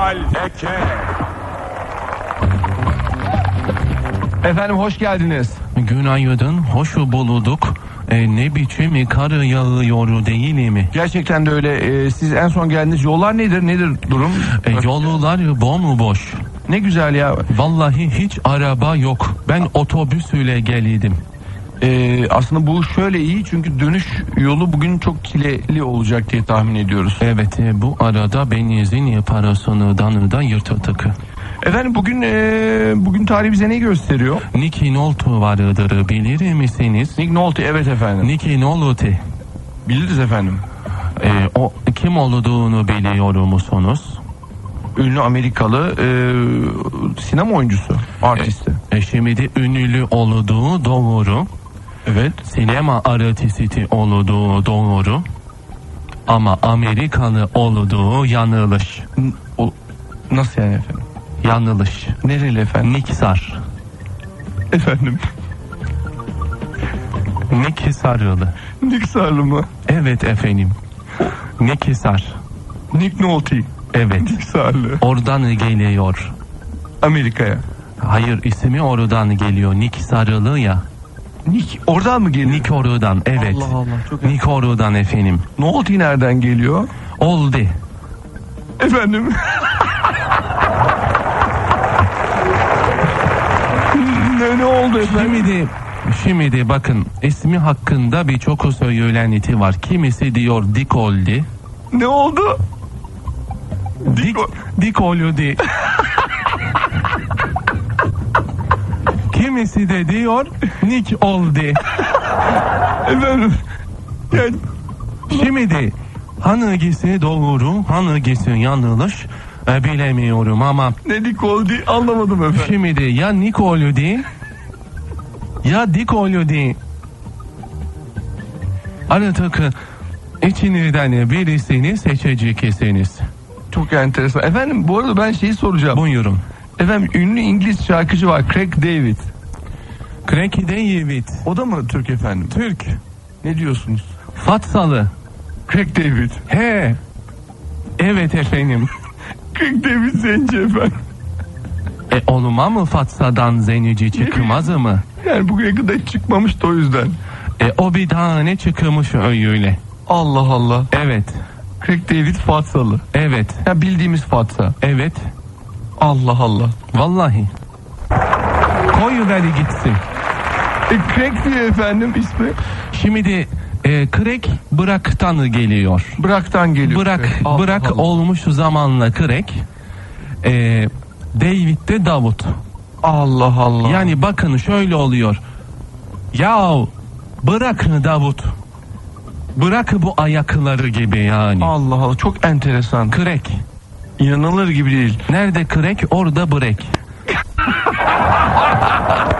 Kemal Eke. Efendim hoş geldiniz. Günaydın, hoş bulduk. E, ne biçim kar yağıyor değil mi? Gerçekten de öyle. Ee, siz en son geldiniz. Yollar nedir? Nedir durum? E, yollar bomboş. Ne güzel ya. Vallahi hiç araba yok. Ben otobüsüyle geldim. Ee, aslında bu şöyle iyi çünkü dönüş yolu bugün çok çileli olacak diye tahmin ediyoruz. Evet, e, bu arada benzin parasını da yırttık. Efendim bugün ee, bugün tarih bize ne gösteriyor? Nicky Nolte vardır bilir misiniz? Nick Nolte evet efendim. Nicky Nolte. Biliriz efendim. E, o kim olduğunu biliyor musunuz? Ünlü Amerikalı ee, sinema oyuncusu, artisti. E, şimdi ünlü olduğu doğru. Evet. Sinema artisti olduğu doğru. Ama Amerikalı olduğu yanlış. N- o- nasıl yani efendim? Yanlış. Nereli efendim? Niksar. Efendim. Niksarlı. Nick Sarlı mı? Evet efendim. Niksar. Nick Nolte. Evet. Nick Sarlı. Oradan geliyor. Amerika'ya. Hayır ismi oradan geliyor. Niksarlı ya. Nick oradan mı geliyor? Nik oradan evet. Allah Allah, çok Nik oradan efendim. Nolte nereden geliyor? Oldu. Efendim. ne, ne oldu efendim? Şimdi Şimdi bakın ismi hakkında birçok söylenti var. Kimisi diyor dik oldu. Ne oldu? Dik, dik oldu. Kimisi de diyor Nick oldu. Efendim. Yani Şimdi hangisi doğru hangisi yanlış e, bilemiyorum ama ne dik oldu anlamadım efendim. şimdi ya Nick oldu ya dik oldu. Artık içinizden birisini seçeceksiniz. Çok enteresan. Efendim bu arada ben şeyi soracağım. Buyurun. Efendim ünlü İngiliz şarkıcı var Craig David. Craig David, O da mı Türk efendim? Türk, Ne diyorsunuz? Fatsalı. Craig David. He. Evet efendim. Craig David zenci efendim. E olma mı Fatsa'dan zenici çıkmaz mı? Yani bugüne kadar hiç çıkmamıştı o yüzden. E o bir tane çıkmış öyle. Allah Allah. Evet. Craig David Fatsalı. Evet. Ya bildiğimiz Fatsa. Evet. Allah Allah. Vallahi. Koyu ver gitsin. Craig diye efendim ismi. Şimdi e, Craig bıraktan geliyor. Bırak'tan geliyor. Bırak Evet. Bırak Allah. olmuş zamanla Craig. E, David de Davut. Allah Allah. Yani bakın şöyle oluyor. Yahu bırak Davut. Bırak bu ayakları gibi yani. Allah Allah çok enteresan. Craig. İnanılır gibi değil. Nerede Craig orada break.